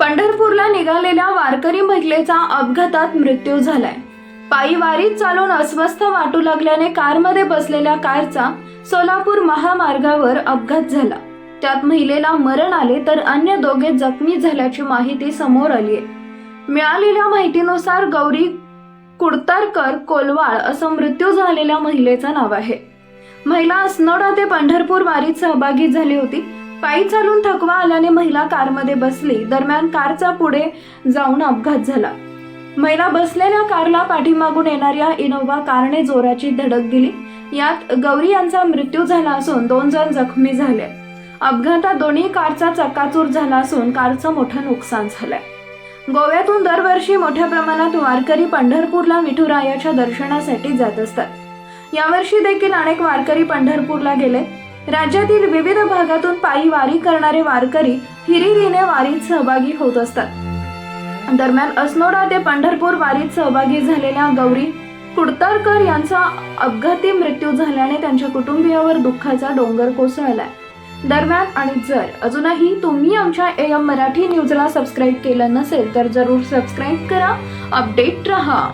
पंढरपूरला निघालेल्या वारकरी महिलेचा अपघातात मृत्यू झालाय. पायी वारीत चालून अस्वस्थ वाटू लागल्याने कारमध्ये बसलेल्या कारचा सोलापूर महामार्गावर अपघात झाला. त्यात महिलेला मरण आले तर अन्य दोघे जखमी झाल्याची माहिती समोर आली आहे मिळालेल्या माहितीनुसार गौरी कुडतरकर कोलवाळ असं मृत्यू झालेल्या महिलेचं नाव आहे. महिला अस्नोडा ते पंढरपूर वारीत सहभागी झाली होती. पायी चालून थकवा आल्याने महिला कारमध्ये बसली. दरम्यान कारचा पुढे जाऊन अपघात झाला. महिला बसलेल्या कारला पाठीमागून येणाऱ्या इनोव्हा कारने जोराची धडक दिली. यात गौरी यांचा मृत्यू झाला असून दोन जण जखमी झाले. अपघातात दोन्ही कारचा चक्काचूर झाला असून कारचं मोठं नुकसान झालंय. गोव्यातून दरवर्षी मोठ्या प्रमाणात वारकरी पंढरपूरला विठुरायाच्या दर्शनासाठी जात असतात. यावर्षी देखील अनेक वारकरी पंढरपूरला गेले. राज्यातील विविध भागातून पायी वारी करणारे वारकरी हिरिरीने वारीत सहभागी होत असतात. दरम्यान अस्नोडा ते पंढरपूर वारीत सहभागी झालेल्या गौरी कुडतरकर यांचा अपघाती मृत्यू झाल्याने त्यांच्या कुटुंबियावर दुःखाचा डोंगर कोसळलाय. दरम्यान आणि जर अजूनही तुम्ही आमच्या ए एम मराठी न्यूजला सबस्क्राईब केलं नसेल तर जरूर सबस्क्राईब करा अपडेट रहा.